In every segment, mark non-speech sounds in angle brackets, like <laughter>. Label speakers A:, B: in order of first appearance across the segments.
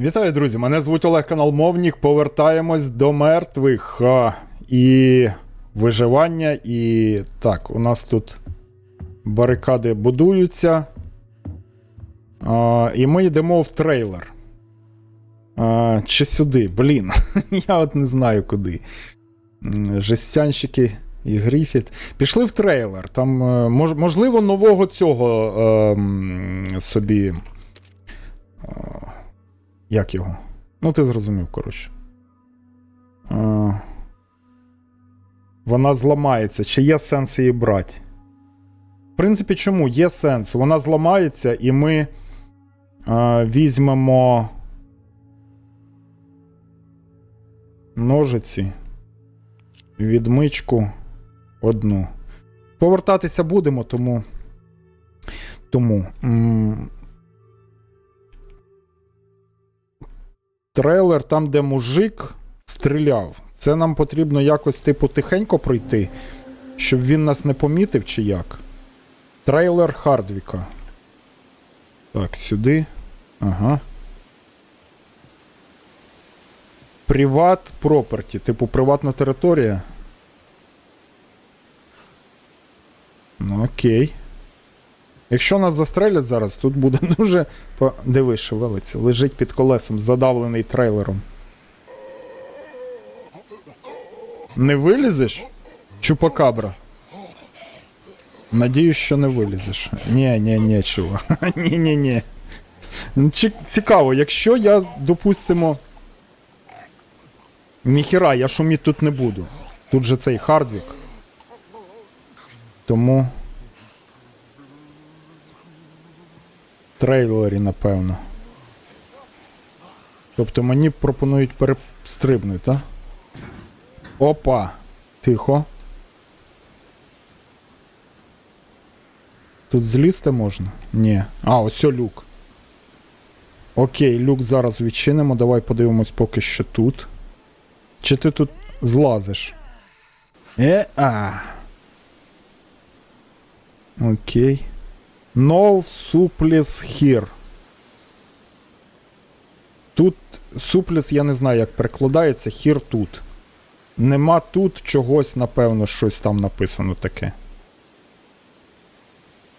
A: Вітаю, друзі! Мене звуть Олег Канал Мовнік. Повертаємось до мертвих. І виживання. І так, у нас тут барикади будуються. І ми йдемо в трейлер. Чи сюди? Блін, <laughs> я от не знаю куди. Жестянщики і Гріфіт. Пішли в трейлер. Там, е, мож, можливо, нового цього е, собі. Як його? Ну, ти зрозумів, коротше. Е, вона зламається. Чи є сенс її брати? В принципі, чому? Є сенс. Вона зламається, і ми е, візьмемо ножиці, відмичку одну. Повертатися будемо, тому. Тому. Трейлер, там, де мужик стріляв. Це нам потрібно якось, типу, тихенько пройти, щоб він нас не помітив, чи як. Трейлер Хардвіка. Так, сюди. Ага. Приват проперті, типу приватна територія. Ну, окей. Якщо нас застрелять зараз, тут буде <laughs> дуже. Диви, шевелиться. Лежить під колесом, задавлений трейлером. Не вилізеш? Чупакабра. Надіюсь, що не вилізеш. Ні, ні, ні, чувак. <laughs> Ні, ні, ні. Ну, Цікаво, якщо я, допустимо. Ніхіра, я шуміти тут не буду. Тут же цей хардвік. Тому. Трейлері, напевно. Тобто мені пропонують перестрибнути, так? Опа! Тихо. Тут злізти можна? Ні. А, ось люк. Окей, люк зараз відчинимо. Давай подивимось поки що тут. Чи ти тут злазиш? Е, а. Окей. No supplies here. Тут supplies я не знаю, як перекладається. Here тут. Нема тут чогось, напевно, щось там написано таке.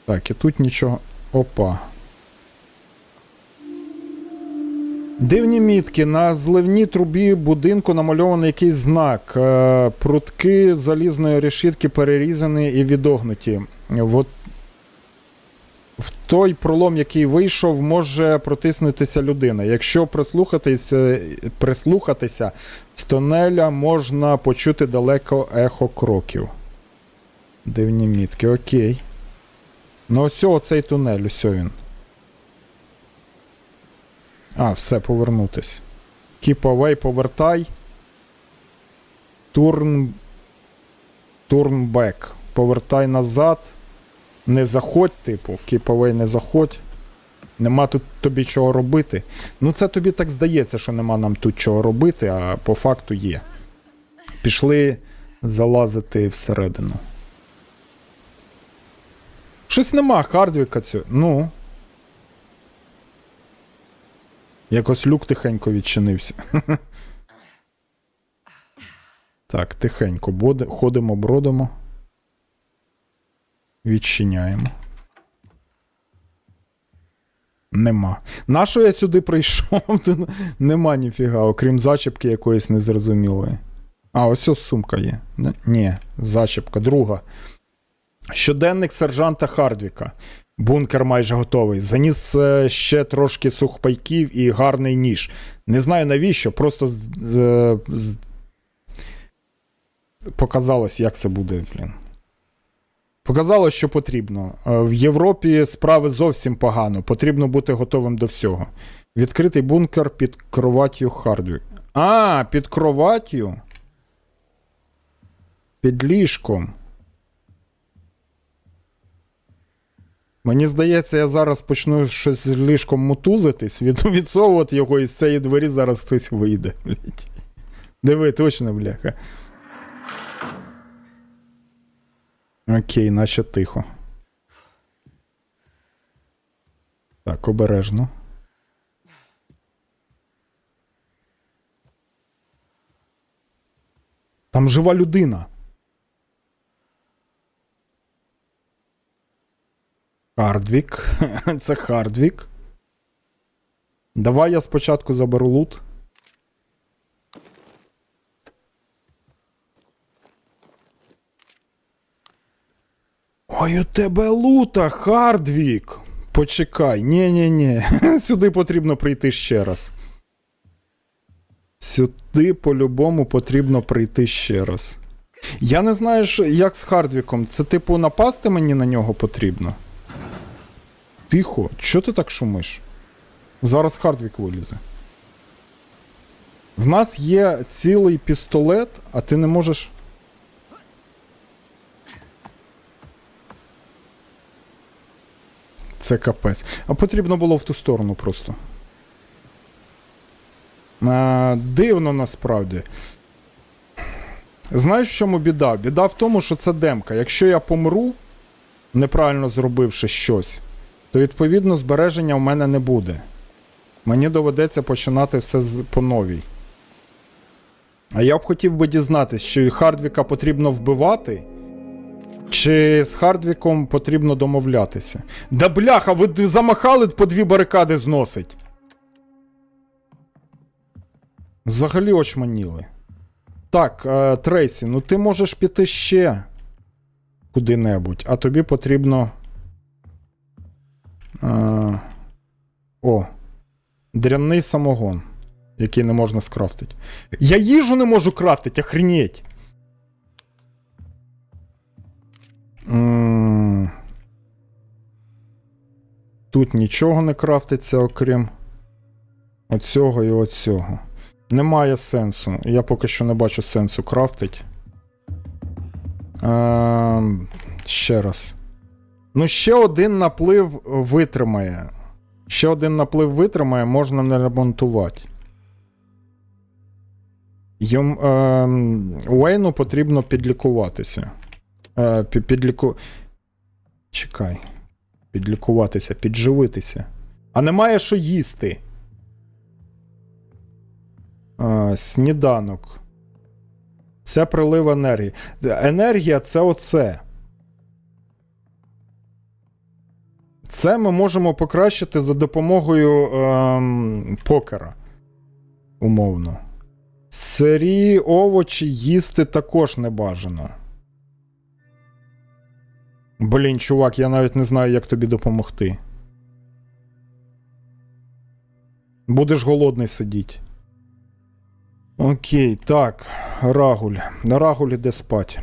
A: Так, і тут нічого. Опа. Дивні мітки. На зливній трубі будинку намальований якийсь знак. Е, прутки залізної решітки перерізані і відогнуті. От в той пролом, який вийшов, може протиснутися людина. Якщо прислухатися, прислухатися з тунеля, можна почути далеко ехо кроків. Дивні мітки, окей. Ну, ось оцей тунель, ось він. А, все, повернутись. Keep away, повертай. Turn. Turn back. Повертай назад. Не заходь, типу, кіповий не заходь. Нема тут тобі чого робити. Ну, це тобі так здається, що нема нам тут чого робити, а по факту є. Пішли залазити всередину. Щось нема Хардвіка цього. Ну. Якось люк тихенько відчинився. <laughs> Так, тихенько. Ходимо, бродимо. Відчиняємо. Нема. Нащо я сюди прийшов? <laughs> Нема ніфіга, окрім зачіпки якоїсь незрозумілої. А, ось ось сумка є. Ні, зачіпка, друга. Щоденник сержанта Хардвіка. Бункер майже готовий. Заніс е, ще трошки сухпайків і гарний ніж. Не знаю навіщо, просто з, з... показалось, як це буде, блін. Показало, що потрібно. Е, В Європі справи зовсім погано. Потрібно бути готовим до всього. Відкритий бункер під кроваттю Хардвік. А, під кроваттю? Під ліжком. Мені здається, я зараз почну щось з ліжком мутузитись, від, <laughs> відсовувати його і з цієї двері зараз хтось вийде. блядь. Диви, точно, бляха. Окей, наче тихо. Так, обережно. Там жива людина. Хардвік. <laughs> Це Хардвік. Давай я спочатку заберу лут. Ой, у тебе лута, Хардвік. Почекай. Ні-ні-ні. <laughs> Сюди потрібно прийти ще раз. Сюди по-любому потрібно прийти ще раз. Я не знаю, як з Хардвіком. Це, типу, напасти мені на нього потрібно. Тихо, що ти так шумиш? Зараз Хардвік вилізе. В нас є цілий пістолет, а ти не можеш. Це капець. А потрібно було в ту сторону просто. А, дивно насправді. Знаєш, в чому біда? Біда в тому, що це демка. Якщо я помру, неправильно зробивши щось, то відповідно збереження в мене не буде. Мені доведеться починати все з по новій. А я б хотів би дізнатися, чи Хардвіка потрібно вбивати, чи з Хардвіком потрібно домовлятися. Да бляха, ви замахали по дві барикади зносить. Взагалі очманіли. Так, е, Трейсі, ну ти можеш піти ще куди-небудь, а тобі потрібно. Е, о, дрянний самогон, який не можна скрафтити. Я їжу не можу крафтити, охренеть. Тут нічого не крафтиться, окрім оцього і оцього. Немає сенсу. Я поки що не бачу сенсу крафтить. Ем, ще раз. Ну, ще один наплив витримає. Ще один наплив витримає, можна не ремонтувати. Йом, ем, Уейну потрібно підлікуватися. Е, підліку... Чекай. Підлікуватися, підживитися. А немає що їсти. Е, сніданок. Це прилив енергії. Енергія це оце. Це ми можемо покращити за допомогою ем, покера. Умовно. Сирі овочі їсти також не бажано. Блін, чувак, я навіть не знаю, як тобі допомогти. Будеш голодний сидіть. Окей, так. Рагуль. Рагуль іде спать.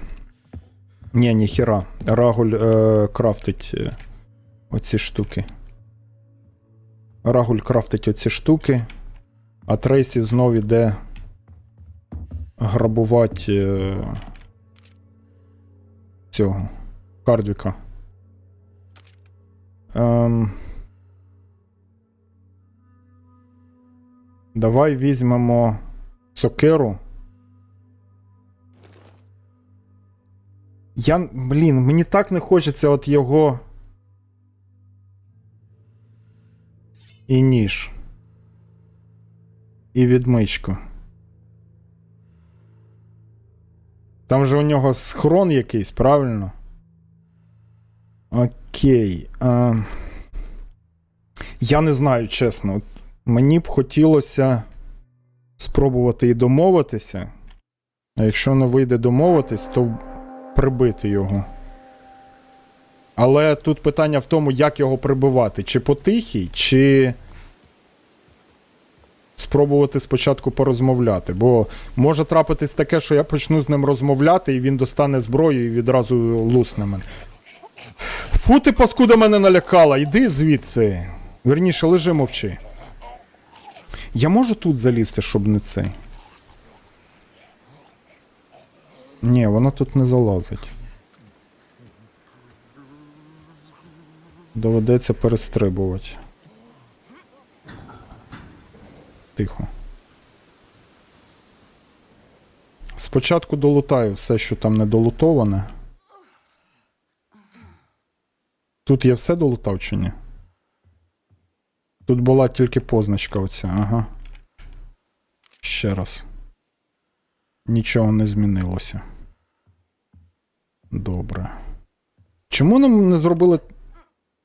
A: Ні, ніхіра. Рагуль е, крафтить е, оці штуки. Рагуль крафтить оці штуки. А Трейсі знов іде грабувати е, цього. Кардвіка. Ем... Давай візьмемо сокиру. Я. Блін, мені так не хочеться от його. І ніж. І відмичку. Там же у нього схрон якийсь, правильно? Окей. А... Я не знаю, чесно. Мені б хотілося спробувати і домовитися. А якщо не вийде домовитись, то прибити його. Але тут питання в тому, як його прибивати. Чи потихій, чи спробувати спочатку порозмовляти. Бо може трапитись таке, що я почну з ним розмовляти, і він достане зброю і відразу лусне мене. Фу, ти паскуда мене налякала, іди звідси. Верніше, лежи мовчи. Я можу тут залізти, щоб не цей. Ні, вона тут не залазить. Доведеться перестрибувати. Тихо. Спочатку долутаю все, що там не долутоване. Тут я все долутав чи ні? Тут була тільки позначка оця, ага. Ще раз. Нічого не змінилося. Добре. Чому нам не зробили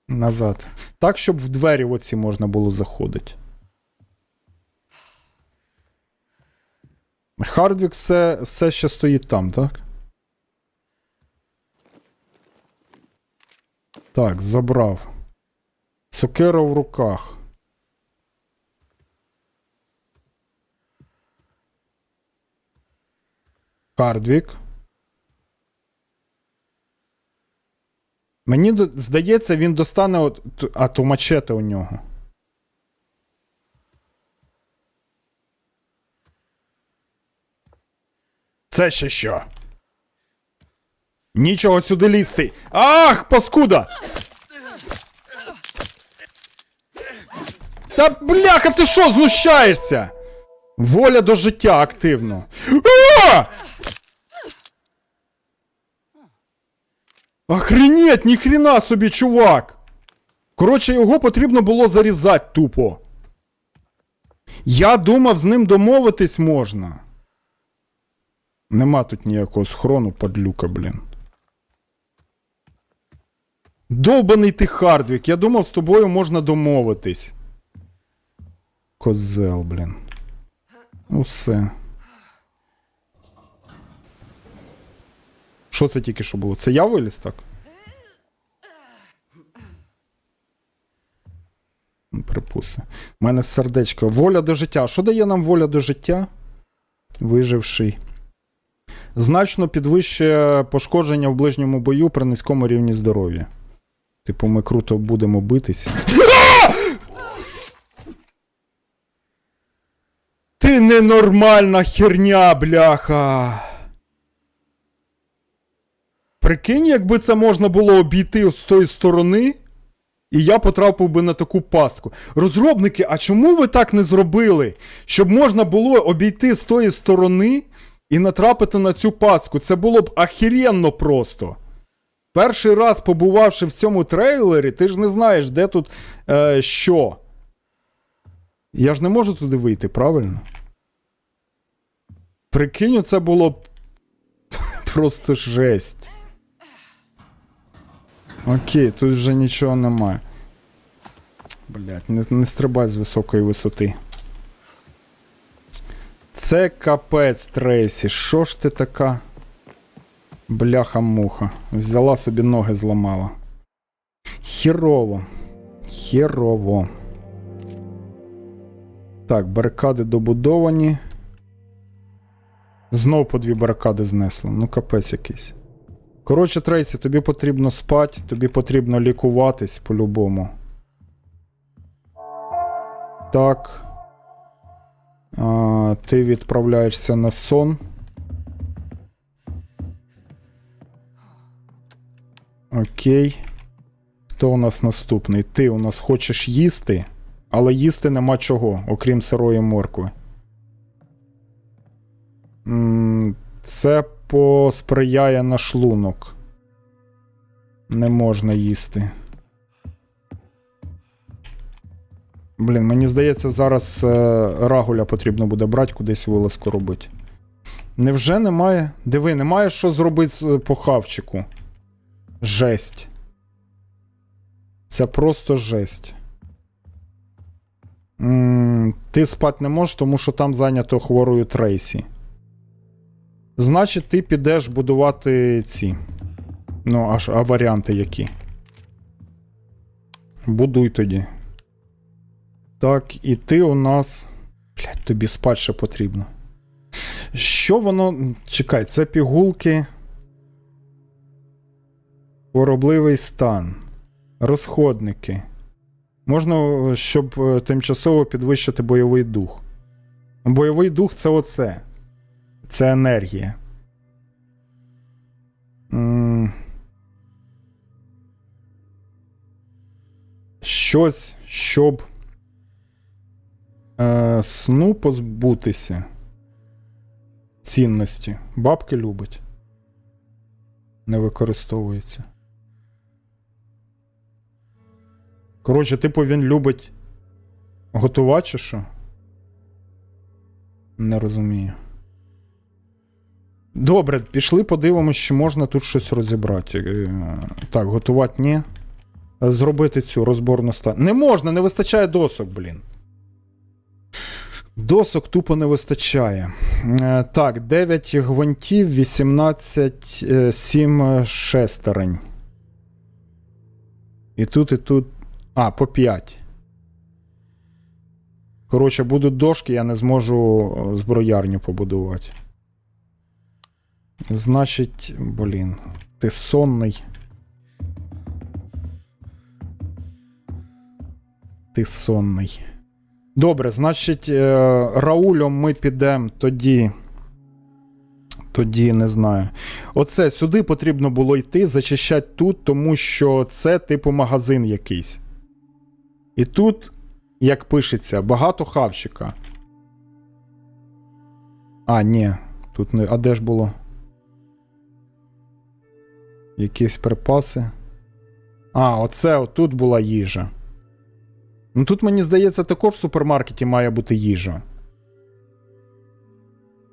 A: назад? Так, щоб в двері оці можна було заходити. Хардвік все, все ще стоїть там, так? Так, забрав. Сокира в руках. Хардвік. Мені здається, він достане. От, а то мачете у нього. Це ще що? Нічого сюди лізти. Ах, паскуда! Та бляха, ти що, знущаєшся? Воля до життя активно. А! Охренеть, ніхрена собі, чувак. Коротше, його потрібно було зарізати тупо. Я думав, з ним домовитись можна. Нема тут ніякого схрону, падлюка, блін. Довбаний ти Хардвік, я думав, з тобою можна домовитись. Козел, блін. Усе. Що це тільки що було? Це я виліз так? Ну, Припуси. У мене сердечко. Воля до життя. Що дає нам воля до життя? Виживший. Значно підвищує пошкодження в ближньому бою при низькому рівні здоров'я. Типу, ми круто будемо битися. Ти ненормальна херня, бляха. Прикинь, якби це можна було обійти з тої сторони, і я потрапив би на таку пастку. Розробники, а чому ви так не зробили? Щоб можна було обійти з тої сторони і натрапити на цю пастку. Це було б ахіренно просто. Перший раз побувавши в цьому трейлері, ти ж не знаєш, де тут е, що. Я ж не можу туди вийти, правильно? Прикинь, це було <laughs> просто жесть. Окей, тут вже нічого немає. Блять, не, не стрибай з високої висоти. Це капець Трейсі. Що ж ти така? Бляха-муха. Взяла собі ноги зламала. Хірово. Хірово. Так, барикади добудовані. Знов по дві барикади знесло. Ну, капець якийсь. Коротше, Трейсі, тобі потрібно спати, тобі потрібно лікуватись по-любому. Так. А, ти відправляєшся на сон. Окей. Хто у нас наступний? Ти у нас хочеш їсти, але їсти нема чого, окрім сирої моркви. Це посприяє на шлунок. Не можна їсти. Блін, мені здається, зараз е, рагуля потрібно буде брати, кудись вилазку робити. Невже немає? Диви, немає що зробити е, по хавчику. Жесть. Це просто жесть. м ти спати не можеш, тому що там зайнято хворою Трейсі. Значить, ти підеш будувати ці. Ну, аж а варіанти які. Будуй тоді. Так, і ти у нас. Блять, тобі спать ще потрібно. Що воно. Чекай, це пігулки. Хворобливий стан. Розходники. Можна, щоб е, тимчасово підвищити бойовий дух. Бойовий дух це оце. Це енергія. Щось, щоб е, сну позбутися. Цінності. Бабки любить. Не використовується. Коротше, типу, він любить готувати чи що? Не розумію. Добре, пішли, подивимось, чи можна тут щось розібрати. Е, Так, готувати ні. Зробити цю розборну ста. Не можна, не вистачає досок, блін. Досок тупо не вистачає. Е, Так, 9 гвинтів, 18, е, 7 шестерень. І тут, і тут. А, по 5. Коротше, будуть дошки, я не зможу е, зброярню побудувати. Значить, блін, ти сонний. Ти сонний. Добре, значить, е, Раулем ми підемо тоді. Тоді не знаю. Оце сюди потрібно було йти, зачищати тут, тому що це типу магазин якийсь. І тут, як пишеться, багато хавчика. А, ні. Тут не. А де ж було? Якісь припаси. А, оце отут була їжа. Ну тут, мені здається, також в супермаркеті має бути їжа.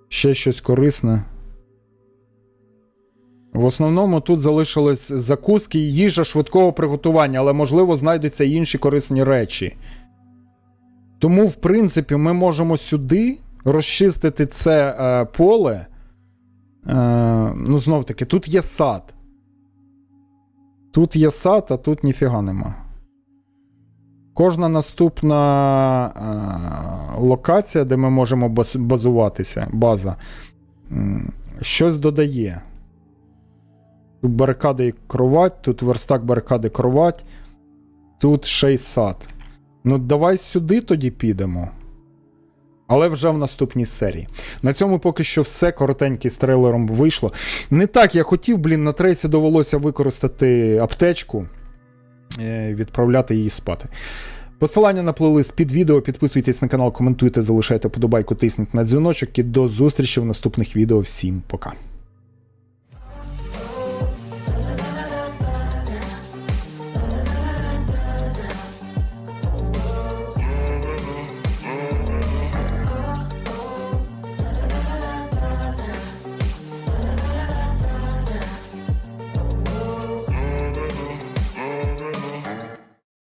A: Ще щось корисне. В основному тут залишились закуски і їжа швидкого приготування, але, можливо, знайдуться й інші корисні речі. Тому, в принципі, ми можемо сюди розчистити це е, поле. Е, ну, знов таки, тут є сад. Тут є сад, а тут ніфіга нема. Кожна наступна е, локація, де ми можемо базуватися, база, щось додає. Тут барикади і кровать, тут верстак барикади кровать, тут ще й сад. Ну, давай сюди тоді підемо. Але вже в наступній серії. На цьому поки що все. Коротенький з трейлером вийшло. Не так я хотів, блін, на трейсі довелося використати аптечку, е, відправляти її спати. Посилання на плейлист під відео. Підписуйтесь на канал, коментуйте, залишайте подобайку, тисніть на дзвіночок і до зустрічі в наступних відео. Всім пока.